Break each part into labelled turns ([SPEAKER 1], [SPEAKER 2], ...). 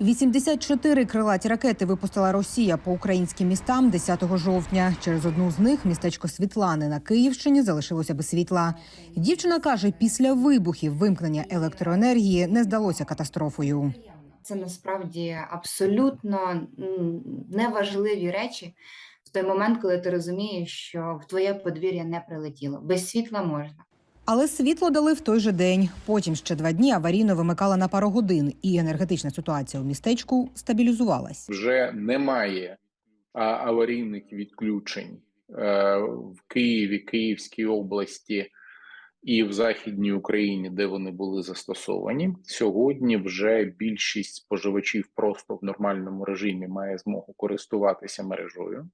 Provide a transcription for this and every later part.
[SPEAKER 1] 84 крилаті ракети випустила Росія по українським містам 10 жовтня. Через одну з них містечко Світлани на Київщині залишилося без світла. Дівчина каже, після вибухів вимкнення електроенергії не здалося катастрофою.
[SPEAKER 2] Це насправді абсолютно неважливі речі в той момент, коли ти розумієш, що в твоє подвір'я не прилетіло. Без світла можна.
[SPEAKER 1] Але світло дали в той же день. Потім ще два дні аварійно вимикала на пару годин, і енергетична ситуація у містечку стабілізувалась.
[SPEAKER 3] вже немає аварійних відключень е, в Києві, Київській області і в Західній Україні, де вони були застосовані. Сьогодні вже більшість споживачів просто в нормальному режимі має змогу користуватися мережою.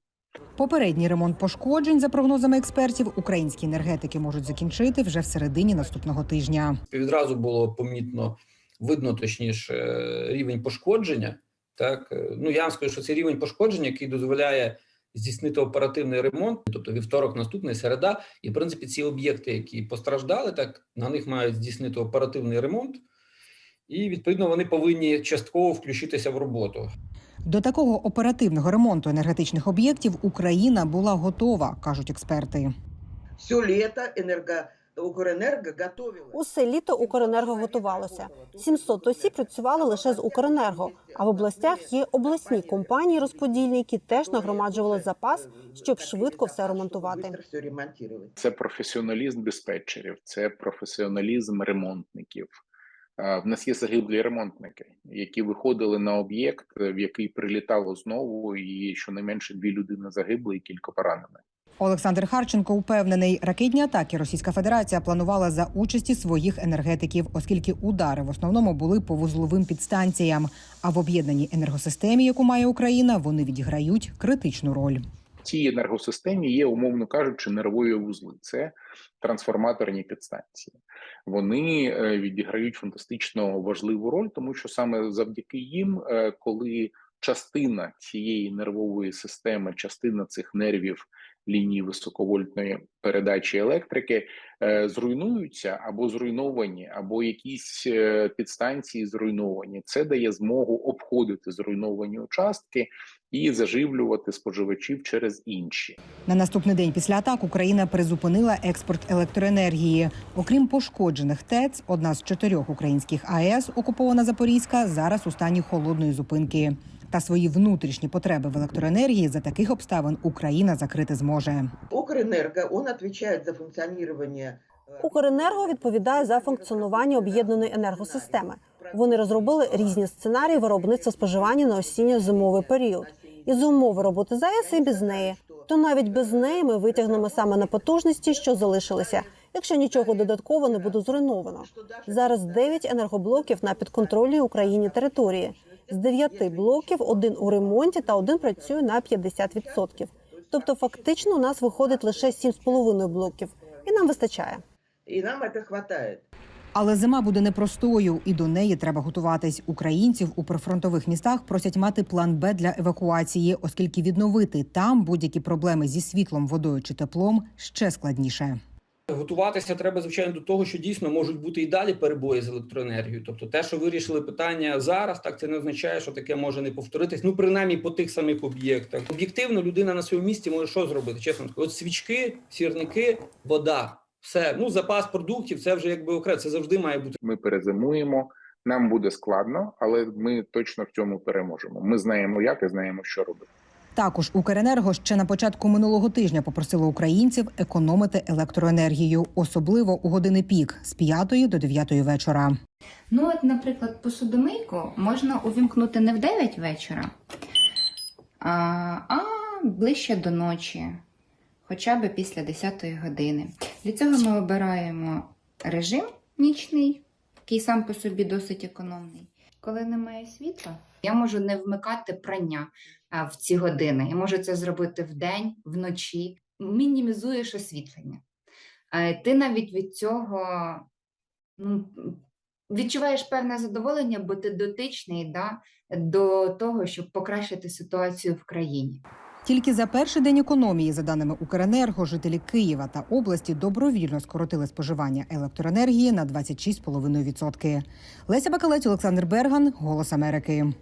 [SPEAKER 1] Попередній ремонт пошкоджень, за прогнозами експертів, українські енергетики можуть закінчити вже в середині наступного тижня.
[SPEAKER 4] відразу було помітно видно, точніше, рівень пошкодження. Так, ну я вам скажу, що це рівень пошкодження, який дозволяє здійснити оперативний ремонт, тобто вівторок, наступний середа, і в принципі ці об'єкти, які постраждали, так на них мають здійснити оперативний ремонт, і відповідно вони повинні частково включитися в роботу.
[SPEAKER 1] До такого оперативного ремонту енергетичних об'єктів Україна була готова, кажуть експерти.
[SPEAKER 5] Все лето энерго... Укрэнерго готовила.
[SPEAKER 6] Усе літо Укренерго готувалося. 700 осіб працювали лише з Укренерго. А в областях є обласні компанії розподільні, які теж нагромаджували запас, щоб швидко все ремонтувати.
[SPEAKER 5] Быстро все ремонтировать.
[SPEAKER 3] Це професіоналізм диспетчерів, це професіоналізм ремонтників. В нас є загиблі ремонтники, які виходили на об'єкт, е, в який прилітало знову, і щонайменше дві людини загибли і кілька поранених.
[SPEAKER 1] Олександр Харченко упевнений, ракетні атаки Російська Федерація планувала за участі своїх енергетиків, оскільки удари в основному були по вузловим підстанціям. А в об'єднаній енергосистемі, яку має Україна, вони відіграють критичну роль.
[SPEAKER 3] Цій енергосистемі є, умовно кажучи, нервові вузли. Це трансформаторні підстанції. Вони е, відіграють фантастично важливу роль, тому що саме завдяки їм, е, коли частина цієї нервової системи, частина цих нервів лінії високовольтної передачі електрики е, зруйнуються або зруйновані, або якісь підстанції зруйновані. Це дає змогу обходити зруйновані участки і заживлювати споживачів через інші.
[SPEAKER 1] На наступний день після атак Україна призупинила експорт електроенергії. Окрім пошкоджених ТЕЦ, одна з чотирьох українських АЕС, окупована Запорізька, зараз у стані холодної зупинки. Та свої внутрішні потреби в електроенергії за таких обставин Україна закрити зможе.
[SPEAKER 5] Укрэнерго, он отвечает за функционирование э,
[SPEAKER 6] Укренерго відповідає за функціонування об'єднаної енергосистеми. Вони розробили різні сценарії виробництва споживання на осінньо-зимовий період. І за умови роботи ЗАЕС і без неї. То навіть без неї ми витягнемо саме на потужності, що залишилися, якщо нічого додатково не буде зруйновано. Зараз 9 енергоблоків на підконтрольній Україні території. З 9 блоків один у ремонті та один працює на 50%. Тобто, фактично, у нас виходить лише 7,5 блоків, і нам вистачає.
[SPEAKER 5] И нам это хватает.
[SPEAKER 1] Але зима буде непростою, і до неї треба готуватись. Українців у прифронтових містах просять мати план Б для евакуації, оскільки відновити там будь-які проблеми зі світлом, водою чи теплом ще складніше.
[SPEAKER 4] Готуватися треба, звичайно, до того, що дійсно можуть бути і далі перебої з електроенергією. Тобто, те, що вирішили питання зараз, так це не означає, що таке може не повторитись. Ну, принаймні по тих самих об'єктах. Об'єктивно, людина на своєму місці може що зробити? Чесно от свічки, сірники, вода. Все, ну запас продуктів, це вже якби окремо. Це завжди має бути.
[SPEAKER 3] Ми перезимуємо. Нам буде складно, але ми точно в цьому переможемо. Ми знаємо, як і знаємо, що робити.
[SPEAKER 1] Також Укренерго ще на початку минулого тижня попросило українців економити електроенергію, особливо у години пік з 5 до 9 вечора.
[SPEAKER 2] Ну, от, наприклад, посудомийку можна увімкнути не в 9 вечора, а, а ближче до ночі, хоча б після 10 години. Для цього ми обираємо режим нічний, який сам по собі досить економний. Коли немає світла, я можу не вмикати прання в ці години. Я можу це зробити вдень, вночі. Мінімізуєш освітлення. Ти навіть від цього ну, відчуваєш певне задоволення, бо ти дотичний да, до того, щоб покращити ситуацію в країні.
[SPEAKER 1] Тільки за перший день економії, за даними Укренерго, жителі Києва та області добровільно скоротили споживання електроенергії на 26,5%. Леся Бакалець, Олександр Берган, Голос Америки.